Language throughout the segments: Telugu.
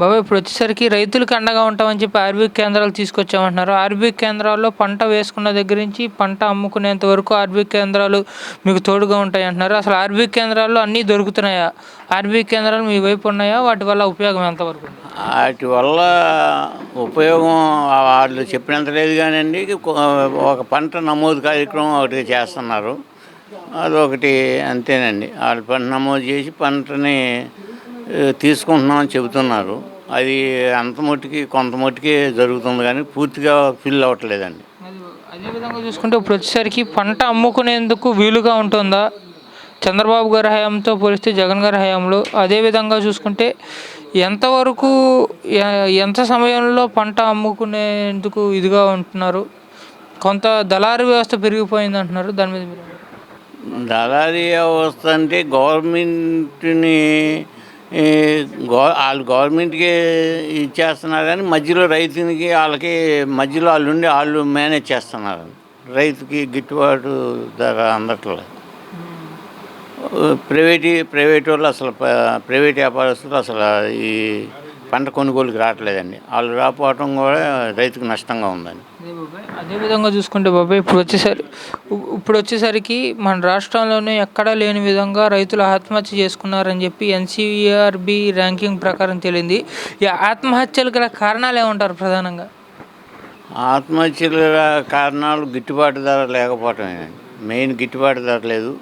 బాబాయ్ ఇప్పుడు వచ్చేసరికి రైతులకు అండగా ఉంటామని చెప్పి ఆర్బీఐ కేంద్రాలు తీసుకొచ్చామంటున్నారు. ఆర్బీఐ కేంద్రాల్లో పంట వేసుకున్న దగ్గర నుంచి పంట అమ్ముకునేంత వరకు ఆర్బీఐ కేంద్రాలు మీకు తోడుగా ఉంటాయి అంటున్నారు అసలు ఆర్బీఐ కేంద్రాల్లో అన్నీ దొరుకుతున్నాయా? ఆర్బీఐ కేంద్రాలు మీ వైపు ఉన్నాయా? వాటి వల్ల ఉపయోగం ఎంతవరకు వాటి వల్ల ఉపయోగం వాళ్ళు చెప్పినంత లేదు కానివ్వండి ఒక పంట నమోదు కార్యక్రమం ఒకటి చేస్తున్నారు. అదొకటి అంతేనండి. వాళ్ళు పంట నమోదు చేసి పంటని తీసుకుంటున్నామని చెబుతున్నారు. అది అంత మట్టుకి కొంత మట్టుకి జరుగుతుంది కానీ పూర్తిగా ఫిల్ అవ్వట్లేదండి. అది అదే విధంగా చూసుకుంటే ఇప్పుడు వచ్చేసరికి పంట అమ్ముకునేందుకు వీలుగా ఉంటుందా? చంద్రబాబు గారి హయాంతో పోలిస్తే జగన్ గారి హయాంలో అదే విధంగా చూసుకుంటే ఎంతవరకు ఎంత సమయంలో పంట అమ్ముకునేందుకు ఇదిగా ఉంటున్నారు? కొంత దళారీ వ్యవస్థ పెరిగిపోయింది అంటున్నారు. దాని మీద దళారీ వ్యవస్థ అంటే గవర్నమెంట్ని వాళ్ళు గవర్నమెంట్కి ఇచ్చేస్తున్నారు కానీ మధ్యలో రైతునికి వాళ్ళకి మధ్యలో వాళ్ళు ఉండి వాళ్ళు మేనేజ్ చేస్తున్నారు. రైతుకి గిట్టుబాటు ధర అందట్లేదు. ప్రైవేట్ ప్రైవేట్ వాళ్ళు అసలు ప్రైవేట్ వ్యాపారస్తులు అసలు ఈ పంట కొనుగోలుకి రావట్లేదండి. వాళ్ళు రాకపోవటం కూడా రైతుకు నష్టంగా ఉందండి. అదే బాబాయ్. అదే విధంగా చూసుకుంటే బాబాయ్ ఇప్పుడు వచ్చేసరి ఇప్- ఇప్పుడు వచ్చేసరికి మన రాష్ట్రంలోనే ఎక్కడా లేని విధంగా రైతులు ఆత్మహత్య చేసుకున్నారని చెప్పి ఎన్సీఆర్బి ర్యాంకింగ్ ప్రకారం తేలింది. ఈ ఆత్మహత్యలు గల కారణాలు ఏమంటారు ప్రధానంగా? ఆత్మహత్యల కారణాలు గిట్టుబాటు ధర లేకపోవటమేనండి. మెయిన్ గిట్టుబాటు ధర లేదు.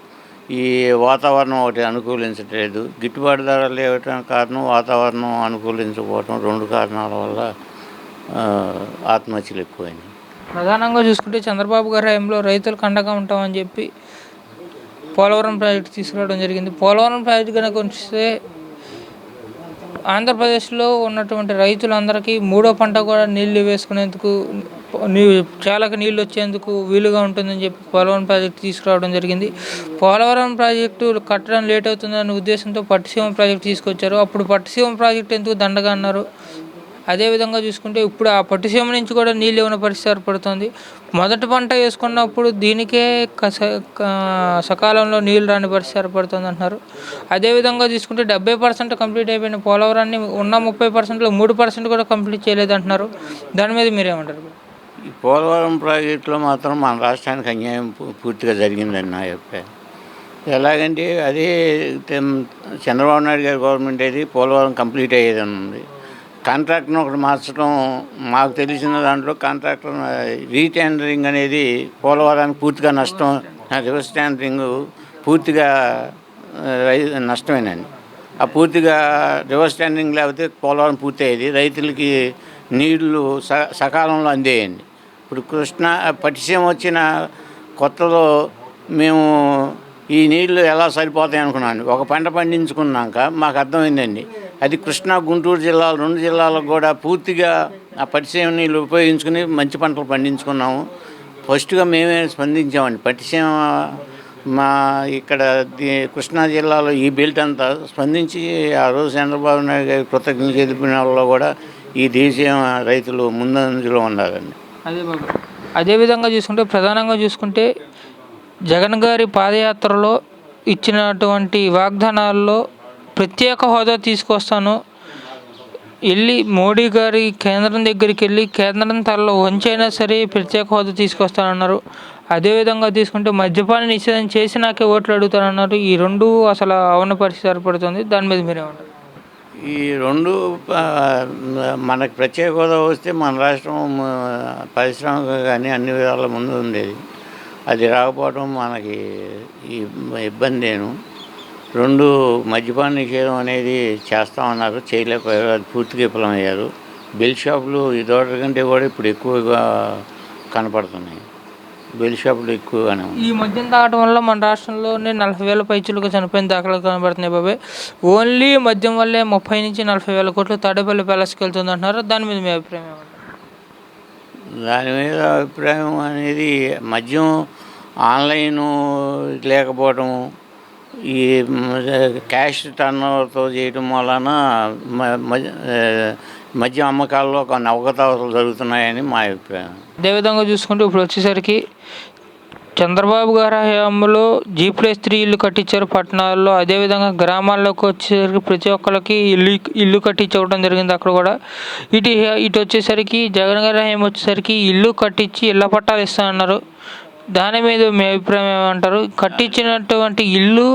ఈ వాతావరణం ఒకటి అనుకూలించట్లేదు. గిట్టుబాటు ధర లేవటానికి కారణం వాతావరణం అనుకూలించకపోవటం రెండు కారణాల వల్ల ఆత్మహత్యలు ఎక్కువైనాయి. ప్రధానంగా చూసుకుంటే చంద్రబాబు గారి హయాంలో రైతులు కండగా ఉంటామని చెప్పి పోలవరం ప్రాజెక్టు తీసుకురావడం జరిగింది. పోలవరం ప్రాజెక్టు కనుక ఉంచితే ఆంధ్రప్రదేశ్లో ఉన్నటువంటి రైతులందరికీ మూడో పంట కూడా నీళ్ళు వేసుకునేందుకు చాలాకి నీళ్ళు వచ్చేందుకు వీలుగా ఉంటుందని చెప్పి పోలవరం ప్రాజెక్టు తీసుకురావడం జరిగింది. పోలవరం ప్రాజెక్టు కట్టడం లేట్ అవుతుందనే ఉద్దేశంతో పట్టిసీమ ప్రాజెక్టు తీసుకొచ్చారు. అప్పుడు పట్టిసీమ ప్రాజెక్టు ఎందుకు దండగా అన్నారు? అదేవిధంగా చూసుకుంటే ఇప్పుడు ఆ పట్టుసీమ నుంచి కూడా నీళ్ళు ఇవ్వని పరిస్థితి ఏర్పడుతుంది మొదటి పంట వేసుకున్నప్పుడు దీనికే కస సకాలంలో నీళ్ళు రాని పరిస్థితి ఏర్పడుతుంది అంటున్నారు. అదేవిధంగా చూసుకుంటే డెబ్బై పర్సెంట్ కంప్లీట్ అయిపోయిన పోలవరాన్ని ఉన్న ముప్పై పర్సెంట్లో మూడు పర్సెంట్ కూడా కంప్లీట్ చేయలేదు అంటున్నారు. దాని మీద మీరేమంటారు? ఈ పోలవరం ప్రాజెక్టులో మాత్రం మన రాష్ట్రానికి అన్యాయం పూర్తిగా జరిగిందని నా అభిప్రాయం. ఎలాగంటే అదే చంద్రబాబు నాయుడు గారి గవర్నమెంట్ అయితే పోలవరం కంప్లీట్ అయ్యేదని ఉంది. కాంట్రాక్ట్ను ఒకటి మార్చడం మాకు తెలిసిన దాంట్లో కాంట్రాక్టర్ రీటెండరింగ్ అనేది పోలవరానికి పూర్తిగా నష్టం రివర్స్ టెండరింగ్ పూర్తిగా రై- నష్టమేనండి. ఆ పూర్తిగా రివర్స్ టెండరింగ్ లేకపోతే పోలవరం పూర్తి అయ్యేది రైతులకి నీళ్ళు స సకాలంలో అందేయండి. ఇప్పుడు కృష్ణ పటిసీమ వచ్చిన కొత్తలో మేము ఈ నీళ్ళు ఎలా సరిపోతాయి అనుకున్నాను. ఒక పంట పండించుకున్నాక మాకు అర్థమైందండి. అది కృష్ణా గుంటూరు జిల్లాలు రెండు జిల్లాలకు కూడా పూర్తిగా ఆ పట్టిసీమ నీళ్ళు ఉపయోగించుకుని మంచి పంటలు పండించుకున్నాము. ఫస్ట్గా మేమే స్పందించామండి. పటిసీమ మా ఇక్కడ కృష్ణా జిల్లాలో ఈ బెల్ట్ అంతా స్పందించి ఆ రోజు చంద్రబాబు నాయుడు గారి కృతజ్ఞతలు తెలిపిన వాళ్ళలో కూడా ఈ దేశీయ రైతులు ముందంజలో ఉన్నారండి అదే బాబు. అదేవిధంగా చూసుకుంటే ప్రధానంగా చూసుకుంటే జగన్ గారి పాదయాత్రలో ఇచ్చినటువంటి వాగ్దానాల్లో ప్రత్యేక హోదా తీసుకొస్తాను. వెళ్ళి మోడీ గారి కేంద్రం దగ్గరికి వెళ్ళి కేంద్రం తనలో వంచైనా సరే ప్రత్యేక హోదా తీసుకొస్తానన్నారు. అదేవిధంగా తీసుకుంటే మద్యపాన నిషేధం చేసి నాకే ఓట్లు అడుగుతానన్నారు. ఈ రెండు అసలు అవన పరిస్థితి ఏర్పడుతుంది. దాని మీద మీరేమంటారు? ఈ రెండు మనకు ప్రత్యేక హోదా వస్తే మన రాష్ట్రం పరిశ్రమ పరిశ్రమకు కానీ అన్ని విధాల ముందు ఉండేది. అది రాకపోవడం మనకి ఈ ఇబ్బందేను రెండు మద్యపాన నిషేధం అనేది చేస్తామన్నారు చేయలేకపోయారు అది పూర్తిగా విఫలమయ్యారు. బిల్ షాపులు ఇదోటి కంటే కూడా ఇప్పుడు ఎక్కువగా కనపడుతున్నాయి. బెల్ షాపులు ఎక్కువగానే ఈ మద్యం తాగడం వల్ల మన రాష్ట్రంలోనే నలభై వేల పైచులుగా చనిపోయిన దాఖలు కనబడుతున్నాయి బాబాయ్ ఓన్లీ మద్యం వల్లే ముప్పై నుంచి నలభై వేల కోట్లు తాడేపల్లి ప్యాలెస్కి వెళ్తుంది అంటున్నారు దాని మీద మీ అభిప్రాయం ఏమంటారు? దాని మీద అభిప్రాయం అనేది మద్యం ఆన్లైన్ లేకపోవడం ఈ క్యాష్ టర్న్ ఓవర్తో చేయడం వలన మధ్య మద్యం అమ్మకాల్లో కొన్ని అవకతవకలు జరుగుతున్నాయని మా అభిప్రాయం. అదేవిధంగా చూసుకుంటే ఇప్పుడు వచ్చేసరికి చంద్రబాబు గారి హయాంలో జీ ప్లస్ త్రీ ఇల్లు కట్టించారు పట్టణాల్లో. అదేవిధంగా గ్రామాల్లోకి వచ్చేసరికి ప్రతి ఒక్కరికి ఇల్లు ఇల్లు కట్టించవడం జరిగింది అక్కడ కూడా. ఇటు ఇటు వచ్చేసరికి జగన్ గారి హయాం వచ్చేసరికి ఇల్లు కట్టించి ఇళ్ళ పట్టాలు ఇస్తా అన్నారు దాని మీద మీ అభిప్రాయం ఏమంటారు? కట్టించినటువంటి ఇల్లు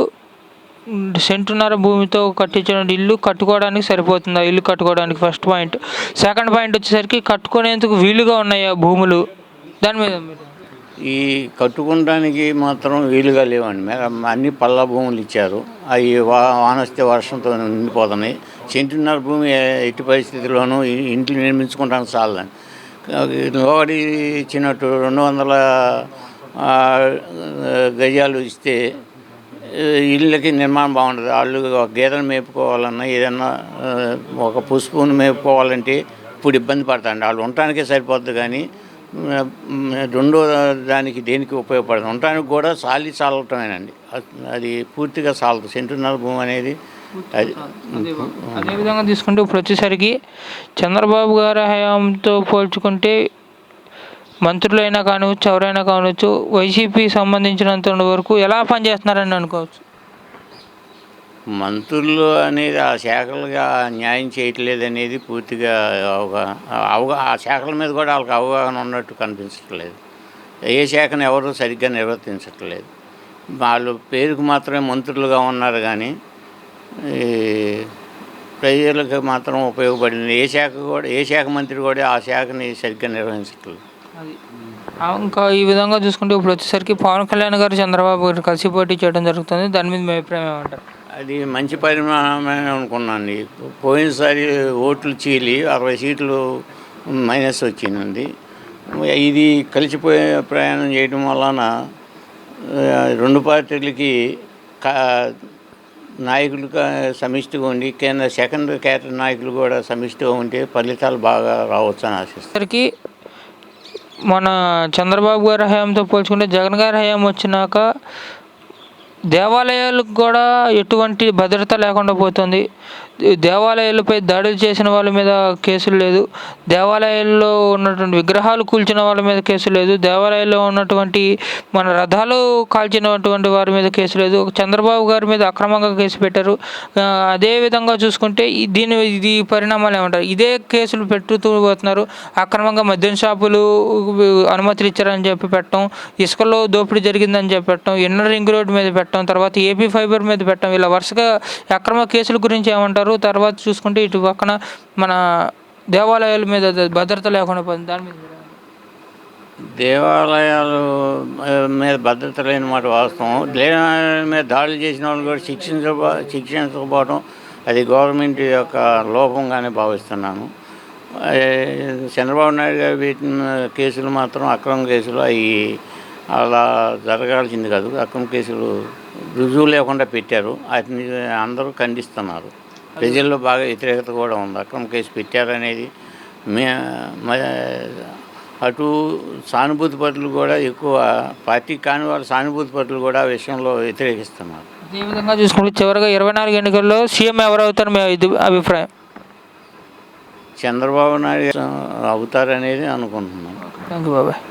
సెంటున్నర భూమితో కట్టించిన ఇల్లు కట్టుకోవడానికి సరిపోతుందా? ఇల్లు కట్టుకోవడానికి ఫస్ట్ పాయింట్ సెకండ్ పాయింట్ వచ్చేసరికి కట్టుకునేందుకు వీలుగా ఉన్నాయా భూములు. దాని మీద ఈ కట్టుకోవడానికి మాత్రం వీలుగా లేవండి. మేర అన్ని పల్ల భూములు ఇచ్చారు. అవి వా వానొస్తే వర్షంతో నిండిపోతున్నాయి. సెంటున్నర భూమి ఎట్టి పరిస్థితుల్లోనూ ఈ ఇంట్లు నిర్మించుకుంటానికి చాలని లోడి ఇచ్చినట్టు రెండు వందల గజాలు ఇస్తే ఇళ్ళకి నిర్మాణం బాగుంటుంది వాళ్ళు గేదెను మేపుకోవాలన్నా ఏదన్నా ఒక పసుపుని మేపుకోవాలంటే ఇప్పుడు ఇబ్బంది పడతాండి వాళ్ళు ఉండటానికే సరిపోద్ది కానీ రెండో దానికి దేనికి ఉపయోగపడదు. ఉండటానికి కూడా సాలి చాలటమేనండి అ- అది పూర్తిగా చాలదు సెంటున్నర భూమి అనేది అది అదేవిధంగా తీసుకుంటే ఇప్పుడు వచ్చేసరికి చంద్రబాబు గారి హయాంతో పోల్చుకుంటే మంత్రులైనా కానివచ్చు ఎవరైనా కానివచ్చు వైసీపీ సంబంధించినంత వరకు ఎలా పనిచేస్తున్నారని అనుకోవచ్చు? మంత్రులు అనేది ఆ శాఖలుగా న్యాయం చేయట్లేదు అనేది పూర్తిగా అవగాహన అవగా ఆ శాఖల మీద కూడా వాళ్ళకి అవగాహన ఉన్నట్టు కనిపించట్లేదు. ఏ శాఖను ఎవరు సరిగ్గా నిర్వర్తించట్లేదు. వాళ్ళు పేరుకు మాత్రమే మంత్రులుగా ఉన్నారు కానీ ఈ ప్రజలకు మాత్రం ఉపయోగపడింది. ఏ శాఖ కూడా ఏ శాఖ మంత్రి కూడా ఆ శాఖని సరిగ్గా నిర్వహించట్లేదు. అది. ఇంకా ఈ విధంగా చూసుకుంటే ఇప్పుడు వచ్చేసరికి పవన్ కళ్యాణ్ గారు చంద్రబాబు గారు కలిసి పోటీ చేయడం జరుగుతుంది. దాని మీద మీ అభిప్రాయం ఏమంటారు? అది మంచి పరిమాణమే అనుకున్నాను పోయినసారి ఓట్లు చీలి అరవై సీట్లు మైనస్ వచ్చింది ఇది కలిసిపోయే ప్రయాణం చేయడం వలన రెండు పార్టీలకి కా నాయకులుగా సమిష్టిగా ఉండి కేంద్ర సెకండ్ క్యాటర్ నాయకులు కూడా సమిష్టిగా ఉంటే ఫలితాలు బాగా రావచ్చు అని వచ్చేసరికి మన చంద్రబాబు గారి హయాంతో పోల్చుకుంటే జగన్ గారి హయాం వచ్చినాక దేవాలయాలకు కూడా ఎటువంటి భద్రత లేకుండా పోతుంది. దేవాలయాలపై దాడులు చేసిన వాళ్ళ మీద కేసులు లేదు. దేవాలయాల్లో ఉన్నటువంటి విగ్రహాలు కూల్చిన వాళ్ళ మీద కేసు లేదు. దేవాలయాల్లో ఉన్నటువంటి మన రథాలు కాల్చినటువంటి వారి మీద కేసు లేదు. చంద్రబాబు గారి మీద అక్రమంగా కేసు పెట్టారు. అదేవిధంగా అదే విధంగా చూసుకుంటే దీని ఇది పరిణామాలు ఏమంటారు? ఇదే కేసులు పెట్టుతూ పోతున్నారు. అక్రమంగా మద్యం షాపులు అనుమతులు ఇచ్చారని చెప్పి పెట్టడం ఇసుకలో దోపిడీ జరిగిందని చెప్పి పెట్టడం ఇన్నర్ రింగ్ రోడ్ మీద పెట్టడం తర్వాత ఏపీ ఫైబర్ మీద పెట్టడం ఇలా వరుసగా అక్రమ కేసుల గురించి ఏమంటారు? తర్వాత చూసుకుంటే ఇటు పక్కన మన దేవాలయాల మీద భద్రత లేకుండా పోయింది. దాని మీద దేవాలయాలు మీద భద్రత లేని మాట వాస్తవం. దేవాలయాల మీద దాడులు చేసిన వాళ్ళు కూడా శిక్షించ శిక్షించకపోవడం అది గవర్నమెంట్ యొక్క లోపంగానే భావిస్తున్నాను. చంద్రబాబు నాయుడు గారు పెట్టిన కేసులు మాత్రం అక్రమ కేసులు అవి అలా జరగాల్సింది కాదు. అక్రమ కేసులు రుజువు లేకుండా పెట్టారు. వాటిని అందరూ ఖండిస్తున్నారు. ప్రజల్లో బాగా వ్యతిరేకత కూడా ఉంది. అక్రమ కేసు పెట్టారనేది మే అటు సానుభూతి పరులు కూడా ఎక్కువ పార్టీ కాని వాళ్ళు సానుభూతి పరులు కూడా ఆ విషయంలో వ్యతిరేకిస్తున్నారు. అదే విధంగా చూసుకుంటే చివరిగా ఇరవై నాలుగు ఎన్నికల్లో సీఎం ఎవరు అవుతారు మీ అభిప్రాయం? చంద్రబాబు నాయుడు అవుతారనేది అనుకుంటున్నాను. థ్యాంక్ యూ బాబాయ్.